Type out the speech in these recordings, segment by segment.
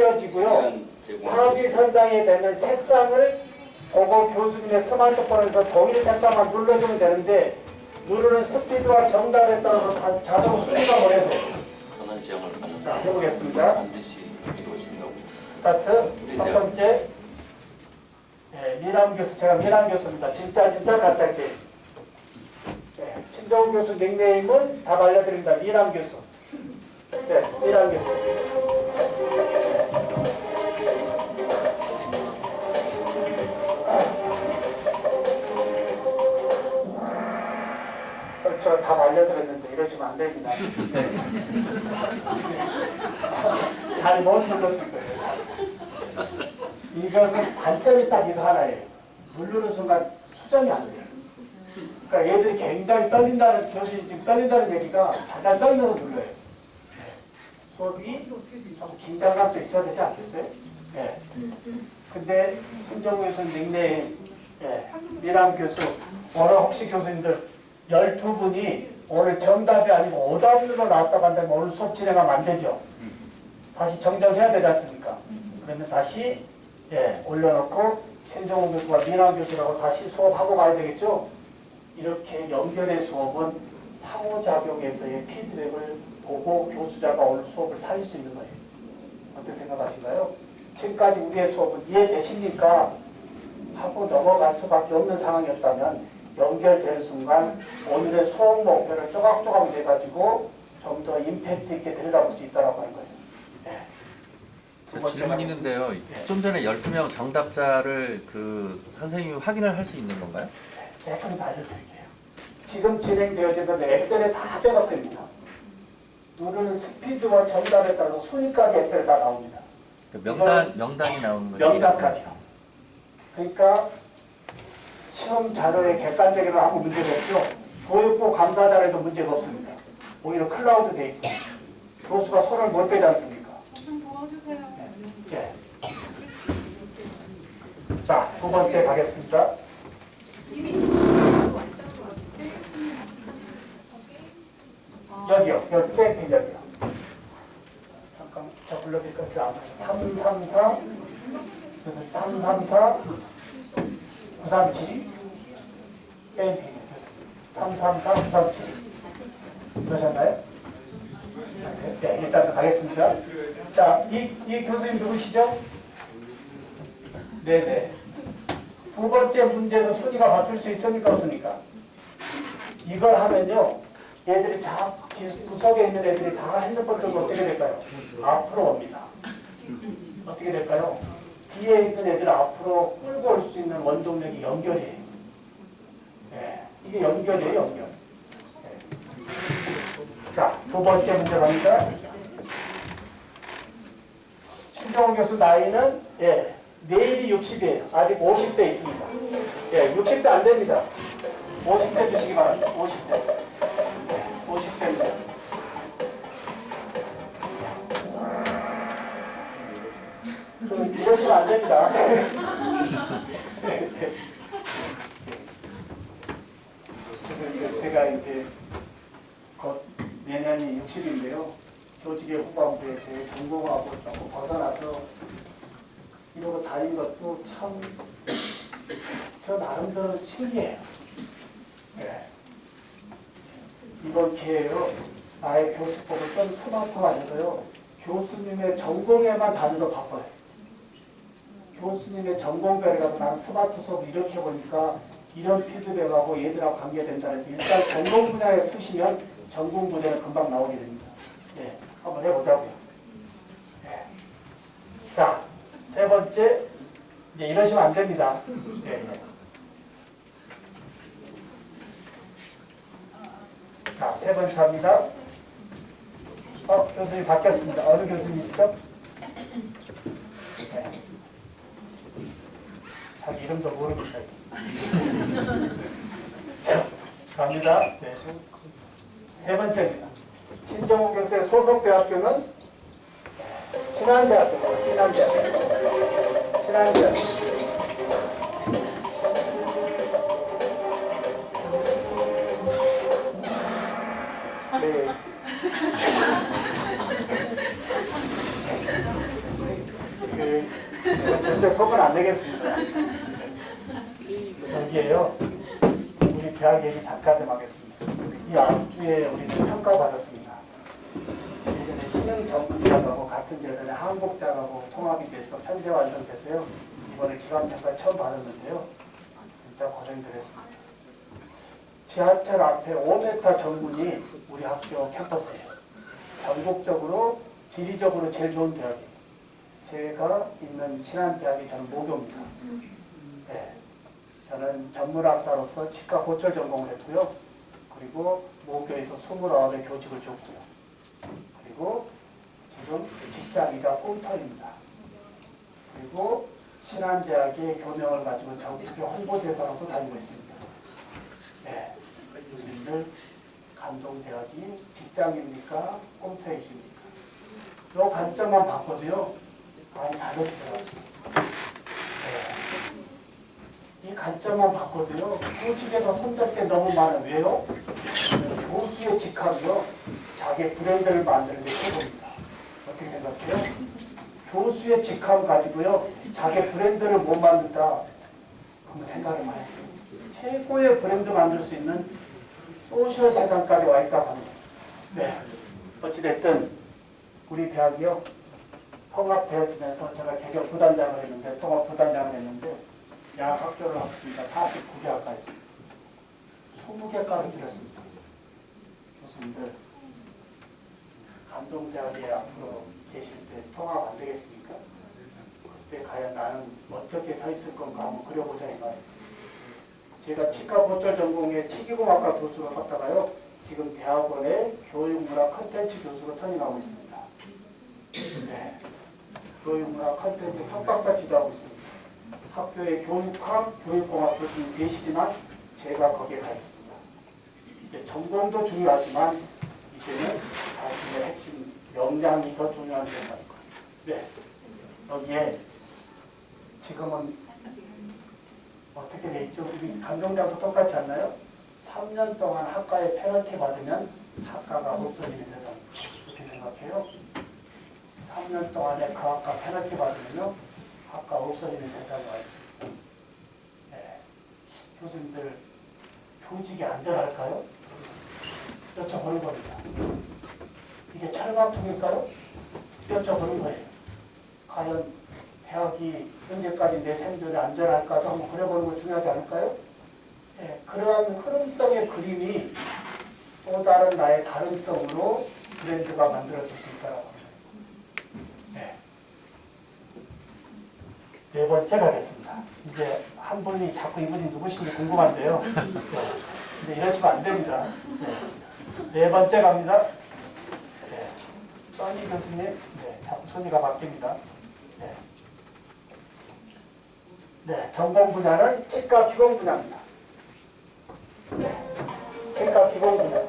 넘겨지고요. 사지선당이 되면 색상을 보고 교수님의 스마트폰에서 동일 색상만 눌러주면 되는데 누르는 스피드와 정답에 따라서 다- 자동 순위가 하는 자, 해보겠습니다. 스타트 첫 번째 예, 미남 교수 제가 미남 교수입니다. 진짜 진짜 가짜 게임. 네, 신정훈 교수 닉네임은 답 알려드립니다. 미남 교수. 네, 미남 교수. 그렇죠. 답 알려드렸는데 이러시면 안 됩니다. 잘 못 눌렀을 거예요. 이것은 단점이 딱 이거 하나예요. 누르는 순간 수정이 안 돼요. 그러니까 얘들이 굉장히 떨린다는, 교수님 지금 떨린다는 얘기가 달달 떨면서 눌러요. 네. 수업이 좀 긴장감도 있어야 되지 않겠어요? 네. 근데 손정우 교수 닉네임, 예, 미남 교수, 오늘 혹시 교수님들 12분이 오늘 정답이 아니고 오답으로 나왔다고 한다면 오늘 수업 진행하면 안 되죠? 다시 정정해야 되지 않습니까? 그러면 다시 예, 올려놓고 신정훈 교수와 미남 교수라고 다시 수업하고 가야 되겠죠? 이렇게 연결의 수업은 상호작용에서의 피드백을 보고 교수자가 오늘 수업을 살릴 수 있는 거예요. 어떻게 생각하신가요? 지금까지 우리의 수업은 이해되십니까? 하고 넘어갈 수밖에 없는 상황이었다면 연결되는 순간 오늘의 수업 목표를 조각조각 내가지고 좀 더 임팩트 있게 들여다볼 수 있다고 하는. 예. 두저 번째 질문. 있는데요. 예. 좀 전에 12명 정답자를 그 선생님이 확인을 할 수 있는 건가요? 제가 좀더 알려드릴게요. 지금 진행되어지는 건 엑셀에 다 백업됩니다. 누르는 스피드와 정답에 따라서 순위까지 엑셀에 다 나옵니다. 그 명단 명단이 나오는 거죠. 명단까지요. 그러니까 시험 자료에 객관적으로 아무 문제가 없죠. 교육부 감사 자료에도 문제가 없습니다. 오히려 클라우드 돼 있고 교수가 손을 못 대지 않습니까? 좀 도와주세요. 예. 자, 두 번째 가겠습니다. 여기요, 여기 땡땡 여기요. 잠깐, 저 불러드릴까요? 그 앞에 334, 그래서 334, 937, 땡땡 334, 937. 그러셨나요? 네, 일단 가겠습니다. 자, 이, 이 교수님 누구시죠? 네네. 두 번째 문제에서 순위가 바뀔 수 있습니까? 없습니까? 이걸 하면요. 얘들이 자, 기- 구석에 있는 애들이 다 핸드폰 들고 어떻게 될까요? 앞으로 옵니다. 어떻게 될까요? 뒤에 있는 애들 앞으로 끌고 올 수 있는 원동력이 연결이에요. 네, 이게 연결이에요, 연결. 네. 자, 두 번째 문제 갑니다. 신정훈 교수 나이는 예, 내일이 60이에요. 아직 50대 있습니다. 예, 60대 안 됩니다. 50대 주시기 바랍니다. 50대. 50대입니다. 좀 이러시면 안 됩니다. 그래서 제가 이제 곧 내년이 60인데요. 교직의 후반부에 제 전공하고 조금 벗어나서 이러고 다닌 것도 참 저 나름대로 신기해요. 네. 이번 기회에요. 나의 교수법을 좀 스마트화 해서요. 교수님의 전공에만 다니도 바빠요. 교수님의 전공별에 가서 나는 스마트 수업 이렇게 해보니까 이런 피드백하고 얘들하고 관계된다 해서 일단 전공 분야에 쓰시면 전공 분야는 금방 나오게 됩니다. 네, 한번 해보자고요. 네. 자, 세 번째, 이제 이러시면 안 됩니다. 네, 네. 자, 세 번째 합니다. 어, 교수님 바뀌었습니다. 어느 교수님이시죠? 네. 자기 이름도 모르겠다. 자, 갑니다. 네. 세 번째입니다. 신정호 교수의 소속 대학교는 신한대학교입니다. 신한대학교. 신한대학교. 네. 그 절대 속은 안 내겠습니다. 여기에요. 우리 대학 얘기 잠깐 좀 하겠습니다. 이 앞주에 우리 평가 받았습니다. 예전에 신흥정부대학하고 같은 재단에 한국대학하고 통합이 돼서 편제 완성돼서요. 이번에 기간평가 처음 받았는데요. 진짜 고생들 했습니다. 지하철 앞에 5m 정문이 우리 학교 캠퍼스예요. 전국적으로 지리적으로 제일 좋은 대학이에요. 제가 있는 신한대학이 저는 모교입니다. 네. 저는 전문학사로서 치과 고철 전공을 했고요. 그리고 모교에서 29의 교직을 줬고요. 그리고 지금 직장이자 꿈터입니다. 그리고 신한대학의 교명을 가지고 전국의 홍보대사로도 다니고 있습니다. 네. 교수님들 감동대학이 직장입니까? 꿈터이십니까? 이 관점만 바꿔도요. 많이 다르더라고요. 네. 이 관점만 바꿔도요. 교직에서 손댈 게 너무 많아요. 왜요? 교수의 직함이요. 자기 브랜드를 만드는 게 최고입니다. 어떻게 생각해요? 교수의 직함 가지고요. 자기 브랜드를 못 만든다. 한번 생각해 봐요. 최고의 브랜드 만들 수 있는 소셜 세상까지 와 있다고 합니다. 네. 어찌됐든 우리 대학이요. 통합되어지면서 제가 개교 부단장을 했는데 통합 부단장을 했는데 약 학교를 합습니다. 49개 학과 있습니다. 20개 과를 줄였습니다. 교수님들 감동대학에 앞으로 계실 때 통합 안 되겠습니까? 그때 과연 나는 어떻게 서 있을 건가 한번 그려보자 이 말이에요. 제가 치과 보철 전공의 치기공학과 교수로 섰다가요. 지금 대학원의 교육문화 컨텐츠 교수로 터닝하고 있습니다. 네. 교육문화 컨텐츠 석박사 지도하고 있습니다. 학교의 교육학, 교육공학 교수님 계시지만 제가 거기에 가 있습니다. 이제 전공도 중요하지만 이제는 자신의 핵심 역량이 더 중요한 된다는 거. 네. 여기에 지금은 어떻게 돼 있죠? 우리 감정장도 똑같지 않나요? 3년 동안 학과에 페널티 받으면 학과가 없어지는 세상. 어떻게 생각해요? 3년 동안에 그 학과 페널티 받으면요 학과 없어지는 세상에 와 있습니다. 네. 교수님들 교직이 안전할까요? 여쭤보는 겁니다. 이게 철갑통일까요? 여쭤보는 거예요. 과연 대학이 현재까지 내 생존에 안전할까도 한번 그려보는 거 중요하지 않을까요? 예, 그러한 흐름성의 그림이 또 다른 나의 다름성으로 브랜드가 만들어질 수 있다고. 네. 네 번째 가겠습니다. 이제 한 분이 자꾸 이분이 누구신지 궁금한데요. 네. 근데 이러시면 안 됩니다. 네, 네 번째 갑니다. 네. 써니 교수님, 네, 자꾸 순위가 바뀝니다. 네. 네, 전공 분야는 치과 기본 분야입니다. 네, 치과 기본 분야.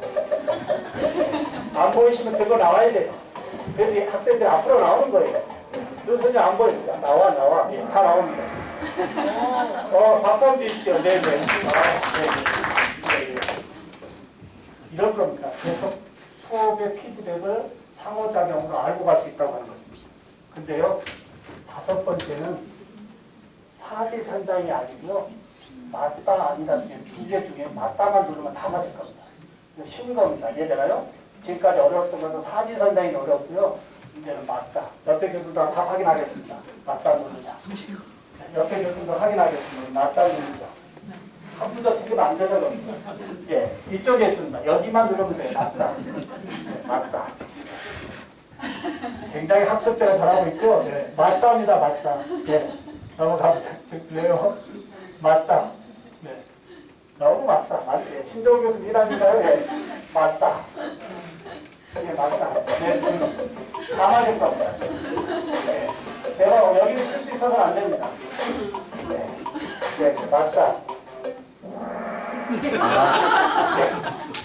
안 보이시면 들고 나와야 돼요. 그래서 이 학생들이 앞으로 나오는 거예요. 교수님 안 보입니다. 나와, 나와. 예, 다 나옵니다. 어, 박수 한번 주십시오. 네, 네. 아, 네, 네. 네, 네. 이런 겁니다. 계속 수업의 피드백을 상호작용으로 알고 갈 수 있다고 하는 거죠. 근데요, 다섯 번째는 사지선다이 아니고요. 맞다 아니다 중에 두 개 중에 맞다만 누르면 다 맞을 겁니다. 쉬운 겁니다. 이해되나요? 지금까지 어려웠던 것은 사지선다이는 어렵고요. 이제는 맞다. 옆에 교수도 다 확인하겠습니다. 맞다 누르자. 네, 옆에 교수도 확인하겠습니다. 맞다 누르자. 한 분도 틀리면 안 돼서 그럽니다. 예, 이쪽에 있습니다. 여기만 누르면 돼요. 맞다. 네, 맞다. 굉장히 학습자가 잘하고 있죠? 네, 맞답니다. 맞다. 네. 넘어갑니다. 왜요? 맞다. 네. 너무 맞다. 맞네. 신정우 교수 일합니다요? 네. 맞다. 네, 맞다. 네, 음. 다 맞을 겁니다. 네. 제가 여기는 실수 있어서는 안 됩니다. 네. 네, 맞다.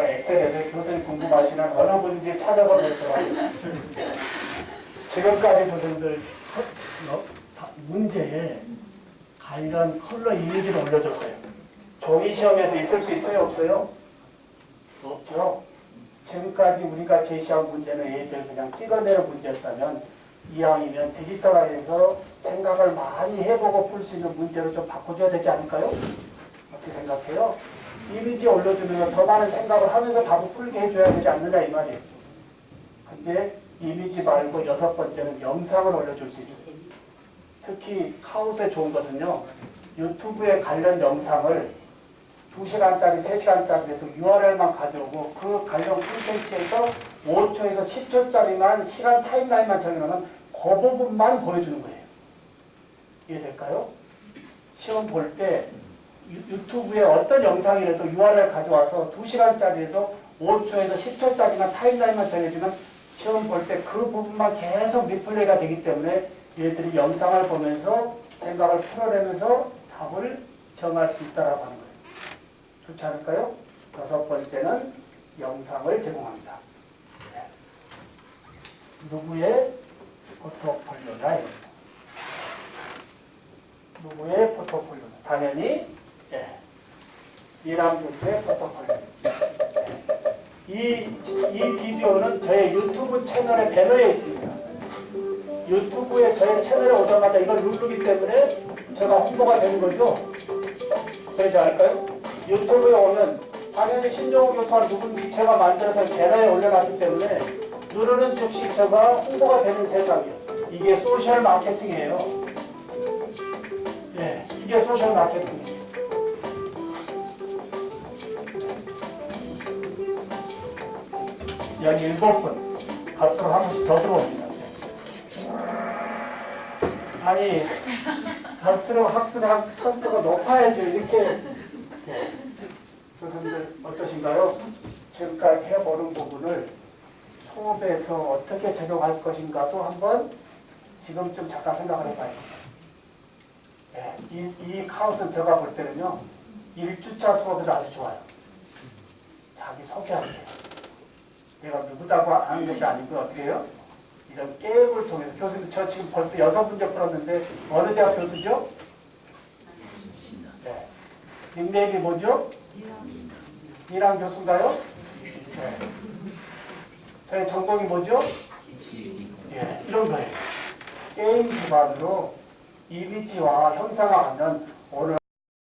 제가 좀 이따 엑셀에서 교수님 궁금하시면 어느 분인지 찾아서 뵙도록 하겠습니다. 지금까지 분들 어, 다- 문제에 관련 컬러 이미지를 올려줬어요. 종이 시험에서 있을 수 있어요? 없어요? 없죠. 지금까지 우리가 제시한 문제는 애들 그냥 찍어내는 문제였다면 이왕이면 디지털화해서 생각을 많이 해보고 풀 수 있는 문제로 좀 바꿔줘야 되지 않을까요? 어떻게 생각해요? 이미지 올려주면 더 많은 생각을 하면서 답을 풀게 해줘야 되지 않느냐 이 말이에요. 근데 이미지 말고 여섯 번째는 영상을 올려줄 수 있어요. 특히 카우스에 좋은 것은요. 유튜브에 관련 영상을 2시간짜리, 3시간짜리에도 URL만 가져오고 그 관련 콘텐츠에서 5초에서 10초짜리만 시간 타임라인만 정해놓으면 그 부분만 보여주는 거예요. 이해될까요? 시험 볼때 유튜브에 어떤 영상이라도 URL 가져와서 2시간짜리에도 5초에서 10초짜리만 타임라인만 정해주면 시험 볼 때 그 부분만 계속 리플레이가 되기 때문에 얘들이 영상을 보면서 생각을 풀어내면서 답을 정할 수 있다라고 하는 거예요. 좋지 않을까요? 여섯 번째는 영상을 제공합니다. 네. 누구의 포트폴리오냐 이겁니다. 누구의 포트폴리오? 당연히 예. 이남 교수의 포트폴리오. 이, 이 비디오는 저의 유튜브 채널의 배너에 있습니다. 유튜브에 저의 채널에 오자마자 이걸 누르기 때문에 제가 홍보가 되는 거죠. 그러지 않을까요? 유튜브에 오면 당연히 신종호 교수가 누군지 제가 만들어서 배너에 올려놨기 때문에 누르는 즉시 제가 홍보가 되는 세상이에요. 이게 소셜 마케팅이에요. 예, 이게 소셜 마케팅이에요. 여기 일곱 분 갈수록 한 분씩 더 들어옵니다. 아니 갈수록 학습 성과가 높아야죠. 이렇게 예. 교수님들 어떠신가요? 지금까지 해보는 부분을 수업에서 어떻게 적용할 것인가도 한번 지금쯤 잠깐 생각을 해봐야 돼요. 예, 이, 이 카운트는 제가 볼 때는요, 1주차 수업에도 아주 좋아요. 자기 소개할 때. 내가 누구다고 하는 것이 아니고 어떻게 해요? 이런 게임을 통해서 교수님 저 지금 벌써 여섯 문제 풀었는데 어느 대학 교수죠? 네. 닉네임이 뭐죠? 이랑 교수인가요? 네. 저희 전공이 뭐죠? 예, 이런 거예요. 게임 기반으로 이미지와 형상화하면